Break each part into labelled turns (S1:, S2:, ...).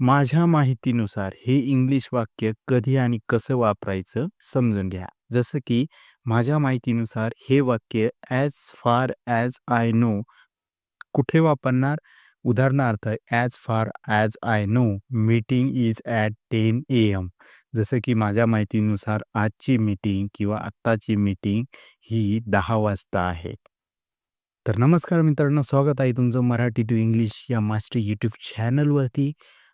S1: माझ्या माहितीनुसार हे इंग्लिश वाक्य कधी आणि कसं वापरायचं समजून घ्या. जसं की माझ्या माहितीनुसार हे वाक्य as far as I no कुठे वापरणार? उदाहरणार्थ as far as I know meeting is at ten A M जसं की माझ्या माहितीनुसार आजची मीटिंग किंवा आत्ताची मीटिंग ही दहा वाजता आहे. तर नमस्कार मित्रांनो, स्वागत आहे तुमचं मराठी टू इंग्लिश या मास्टर यूट्यूब चॅनलवरती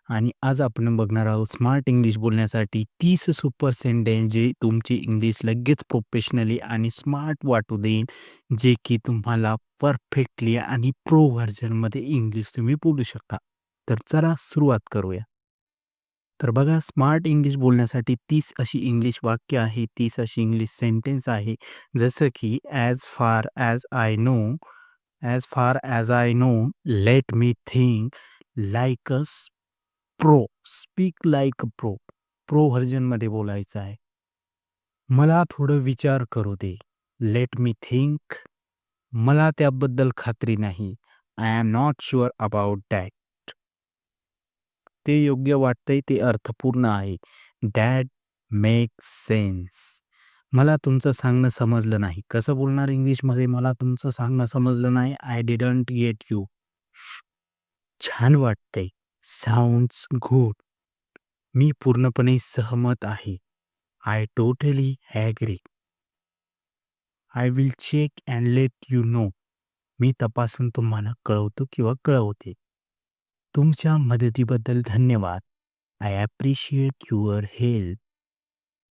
S1: आणि आज आपण बघणार आहोत स्मार्ट इंग्लिश बोलण्यासाठी तीस सुपर सेंटेन्स जे तुमची इंग्लिश लगेच प्रोफेशनली आणि स्मार्ट वाटू देईन, जे की तुम्हाला परफेक्टली आणि प्रो व्हर्जनमध्ये इंग्लिश तुम्ही बोलू शकता. तर चला सुरुवात करूया. तर बघा स्मार्ट इंग्लिश बोलण्यासाठी तीस अशी इंग्लिश वाक्य आहे, तीस अशी इंग्लिश सेंटेन्स आहे. जसं की as far as I know, as far as I know, let me think like a pro, speak like pro. Pro व्हर्जनमध्ये बोलायचं आहे. मला थोडं विचार करू दे. Late me think. मला त्याबद्दल खात्री नाही. I am not sure about that. ते योग्य वाटतंय ते अर्थपूर्ण आहे. That make sense. मला तुमचं सांगणं समजलं नाही. कसं बोलणार इंग्लिशमध्ये मला तुमचं सांगणं समजलं नाही? I didn't get you. छान वाटतंय. Sounds good. मी पूर्णपणे सहमत आहे. I totally agree. I will check and let you know. मी तपासून तुम्हाला कळवतो किंवा कळवते. तुमच्या मदतीबद्दल धन्यवाद. I appreciate your help.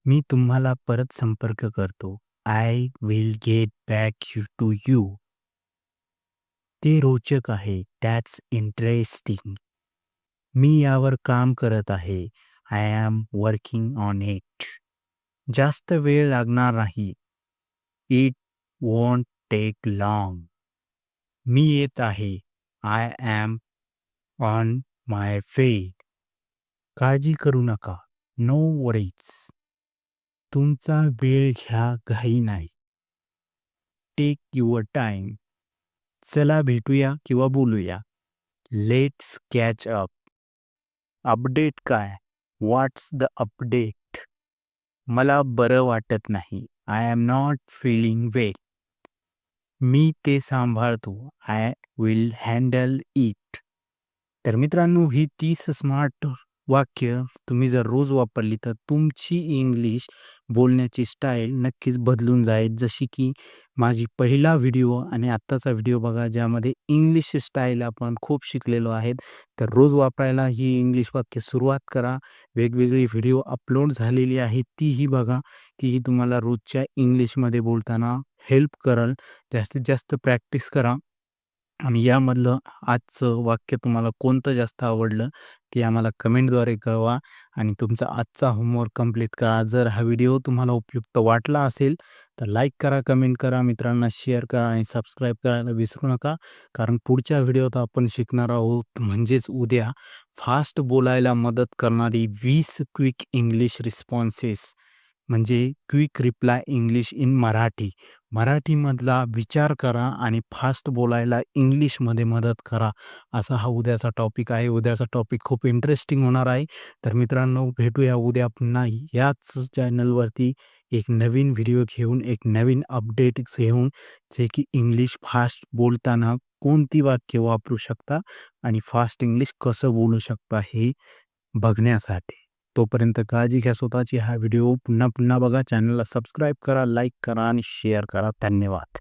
S1: मी तुम्हाला परत संपर्क करतो. I will get back you to you. ते रोचक आहे. That's interesting. मी यावर काम करत आहे. I am working on it. जास्त वेळ लागणार नाही. It won't take long. मी येत आहे. आय ॲम ऑन माय फे काळजी करू नका. No worries. तुमचा वेळ घ्या, घाई नाही. Take your time. चला भेटूया किंवा बोलूया. Let's catch up. अपडेट काय? What's the update? मला बरं वाटत नाही. I am not feeling well. मी ते सांभाळतो. I will handle it. तर मित्रांनो, ही तीस स्मार्ट वाक्य तुम्ही जर रोज वापरली तर तुमची इंग्लिश बोलण्याची स्टाईल नक्कीच बदलून जाईल. जशी की माझी पहिला व्हिडिओ आणि आत्ताचा व्हिडिओ बघा, ज्यामध्ये इंग्लिश स्टाईल आपण खूप शिकलेलो आहेत. तर रोज वापरायला ही इंग्लिश वाक्य सुरुवात करा. वेगवेगळी व्हिडिओ अपलोड झालेली आहे, तीही बघा. तीही तुम्हाला रोजच्या इंग्लिशमध्ये बोलताना हेल्प करेल. जास्तीत जास्त प्रॅक्टिस करा. आणि यामधलं आजचं वाक्य तुम्हाला कोणतं जास्त आवडलं ते आम्हाला कमेंटद्वारे कळवा आणि तुमचा आजचा होमवर्क कंप्लीट करा. जर हा व्हिडिओ तुम्हाला उपयुक्त वाटला असेल तर लाईक करा, कमेंट करा, मित्रांना शेअर करा आणि सबस्क्राईब करायला विसरू नका. कारण पुढच्या व्हिडिओत आपण शिकणार आहोत म्हणजेच उद्या फास्ट बोलायला मदत करणारी वीस क्विक इंग्लिश रिस्पॉन्सेस म्हणजे quick reply English in Marathi. मराठीमधला विचार करा आणि फास्ट बोलायला इंग्लिशमध्ये मदत करा. असा हा उद्याचा टॉपिक आहे. उद्याचा टॉपिक खूप इंटरेस्टिंग होणार आहे. तर मित्रांनो, भेटूया उद्या पुन्हा याच चॅनलवरती एक नवीन व्हिडिओ घेऊन, एक नवीन अपडेट घेऊन, जे की इंग्लिश फास्ट बोलताना कोणती वाक्य वापरू शकता आणि फास्ट इंग्लिश कसं बोलू शकता हे बघण्यासाठी. तोपर्यंत काळजी घ्या स्वतःची. हा व्हिडिओ पुन्हा पुन्हा बघा. चॅनलला सबस्क्राईब करा, लाईक करा आणि शेअर करा. धन्यवाद.